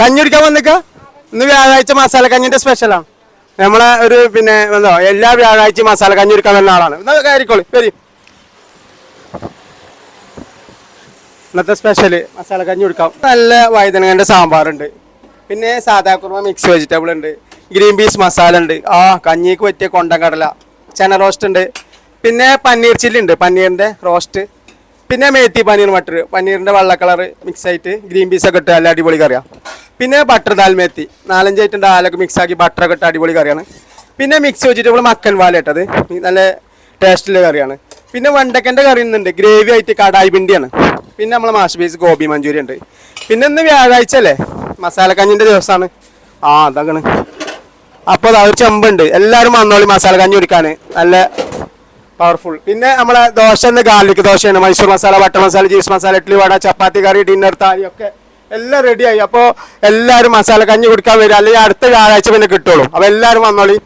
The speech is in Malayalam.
കഞ്ഞി കുടിക്കാൻ വന്നിക്ക. ഇന്ന് വ്യാഴാഴ്ച മസാല കഞ്ഞിന്റെ സ്പെഷ്യലാണ് നമ്മളെ ഒരു പിന്നെ എന്തോ എല്ലാ വ്യാഴാഴ്ച മസാല കഞ്ഞി കുടിക്കാൻ വരുന്ന ആളാണ്. കയറിക്കോളി വരി. ഇന്നത്തെ സ്പെഷ്യൽ മസാല കഞ്ഞി കൊടുക്കാം. നല്ല വഴുതനങ്ങന്റെ സാമ്പാറുണ്ട്. പിന്നെ സാധാ കുറുമ മിക്സ് വെജിറ്റബിൾ ഉണ്ട്. ഗ്രീൻ പീസ് മസാല ഉണ്ട്. ആ കഞ്ഞിക്ക് പറ്റിയ കൊണ്ടൻ കടല ചന റോസ്റ്റ് ഉണ്ട്. പിന്നെ പനീർ ചില്ലി ഉണ്ട് പനീറിന്റെ റോസ്റ്റ് പിന്നെ മേത്തി പനീർ മട്ടർ പനീറിന്റെ വെള്ള കളർ മിക്സ് ആയിട്ട് ഗ്രീൻ പീസ് ഒക്കെ ഇട്ട് നല്ല അടിപൊളി കറിയാണ് പിന്നെ ബട്ടർ ദാൽമേത്തി നാലഞ്ച് ഐറ്റം ദാലൊക്കെ മിക്സ് ആക്കി ബട്ടർ ഒക്കെ ഇട്ട് അടിപൊളി കറിയാണ്. പിന്നെ മിക്സ് വെച്ചിട്ട് നമ്മൾ മക്കൻ വാല ഇട്ടത് നല്ല ടേസ്റ്റുള്ള കറിയാണ്. പിന്നെ വെണ്ടക്കന്റെ കറി ഇന്നുണ്ട്. ഗ്രേവി ആയിട്ട് കടായി പിണ്ടിയാണ് പിന്നെ നമ്മൾ മാഷ് പീസ് ഗോബി മഞ്ചൂരി ഉണ്ട്. പിന്നെ ഇന്ന് വ്യാഴാഴ്ച അല്ലേ? മസാലക്കഞ്ഞിന്റെ ദിവസമാണ് ആ അതാണ്. അപ്പോൾ ഒരു ചെമ്പുണ്ട്. എല്ലാവരും വന്നോളി മസാല കഞ്ഞി കുടിക്കാൻ. നല്ല പവർഫുൾ പിന്നെ നമ്മളെ ദോശ ഇന്ന് ഗാർലിക് ദോശയാണ്. Mysore masala butter masala cheese masala idli vada chapati curry dinner thali ഒക്കെ എല്ലാം റെഡിയായി അപ്പോൾ എല്ലാരും മസാല കഞ്ഞി കുടിക്കാൻ വരിക. അല്ലെങ്കിൽ അടുത്ത വ്യാഴാഴ്ച പിന്നെ കിട്ടുള്ളൂ. അപ്പോൾ എല്ലാരും വന്നോളി.